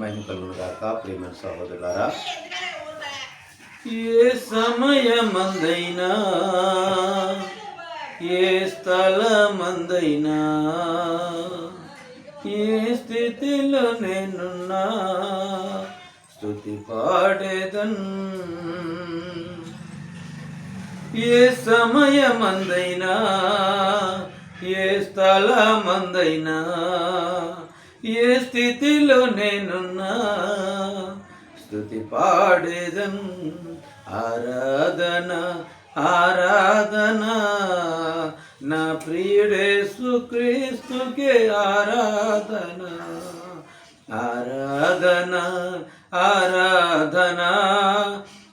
మహిమ కలుగును గాక ప్రియమైన సహోదరులారా ఏ సమయమందైనా ఏ స్థలమందైనా ఏ స్థితిలో నేనున్నా స్థుతి పాడేదన్ ఏ సమయమందైనా ఏ స్థలమందైనా ఏ స్థితిలో నేనున్నా? స్థుతి పాడేదం ఆరాధన ఆరాధన. నా ప్రియుడేసు క్రీస్తుకే ఆరాధన ఆరాధన ఆరాధన.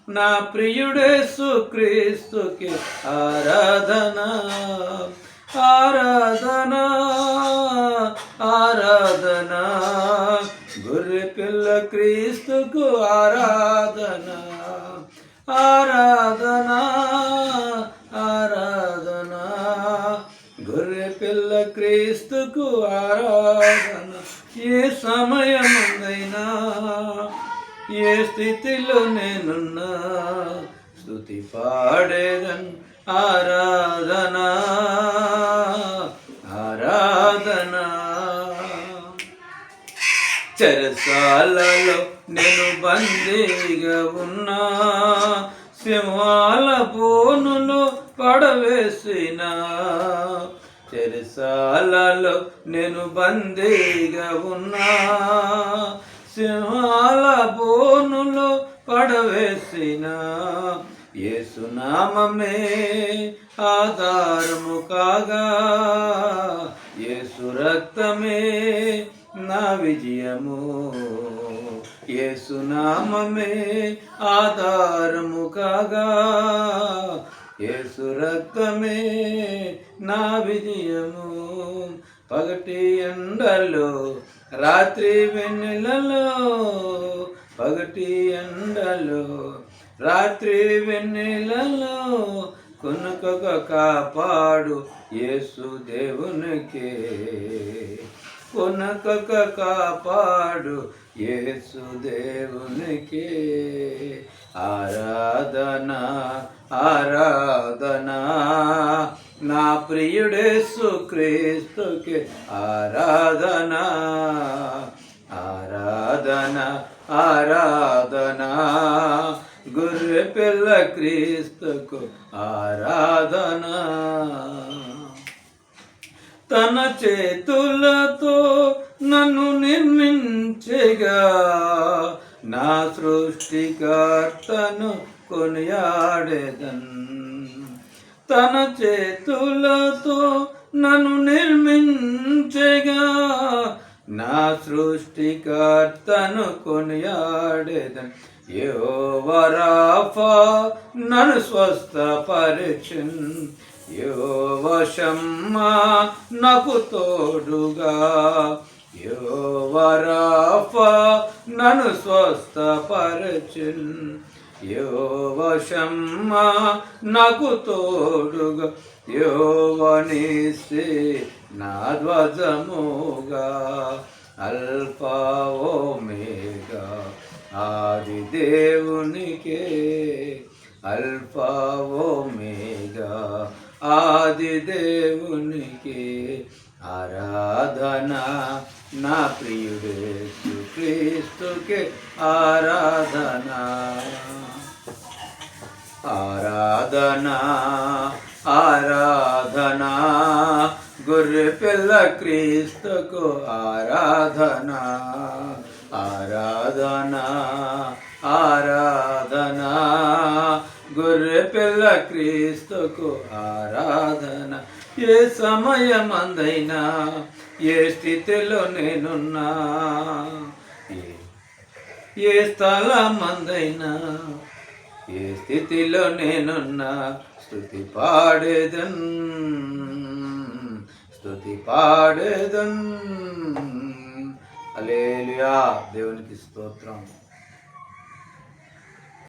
నా ప్రియుడేసు క్రీస్తుకే ఆరాధనా ఆరాధన. ఆరాధన గొర్రె పిల్ల క్రీస్తుకు ఆరాధన. ఆరాధన ఆరాధన గొర్రె పిల్ల క్రీస్తుకు ఆరాధన. ఏ సమయముందైనా ఏ స్థితిలో నేనున్నా స్థుతి పాడేదన్ ఆరాధన. చెరసాలలో నేను బందీగా ఉన్నా. సింహాల పోనులో పడవేసిన. చెరసాలలో నేను బందీగా ఉన్నా. సింహాల బోనులో పడవేసిన. ఏసునామే ఆధారము కాగా. ఏసు రక్తమే నా విజయము. యేసునామమే ఆధారము కాగా. యేసు రక్తమే నా విజయము. పగటి ఎండలో రాత్రి వెన్నెలలో. పగటి ఎండలో రాత్రి వెన్నెలలో కొనుకక కాపాడు యేసు దేవునికే. కొనకక కాపాడు యేసుదేవునికి ఆరాధన ఆరాధన. నా ప్రియుడేసు క్రీస్తుకి ఆరాధన. ఆరాధన ఆరాధన. గుర్రె పిల్ల క్రీస్తుకు ఆరాధన. తన చేతులతో నన్ను నిర్మించగా. నా సృష్టికర్తను కొనియాడేదన్. తన చేతులతో నన్ను నిర్మించగా. నా సృష్టికర్తను కొనియాడేదన్. యోవరాఫా నన్ను స్వస్థపరిచిన్. యోవశమ్మా నాకు తోడుగా. యోవరాఫా నన్ను స్వస్థపరిచిన్. యోవశమ్మా నాకు తోడుగా. యోవనిసి నా ధ్వజముగా. అల్ఫా ఓమేగా ఆది దేవునికే. అల్ఫా ఓమేగా ఆది దేవునికి ఆరాధన నా ప్రియుడేసు క్రీస్తుకే ఆరాధన ఆరాధన ఆరాధన గొర్రె పిల్ల క్రీస్తుకు ఆరాధన ఆరాధన ఆరాధన గొర్రె పిల్ల క్రీస్తుకు ఆరాధన. ఏ సమయమందైనా ఏ స్థితిలో నేనున్నా ఏ- ఏ స్థలమందైనా ఏ స్థితిలో నేనున్నా స్థుతి పాడేదన్ స్థుతి పాడేదన్. అలేలుయా దేవునికి స్తోత్రం.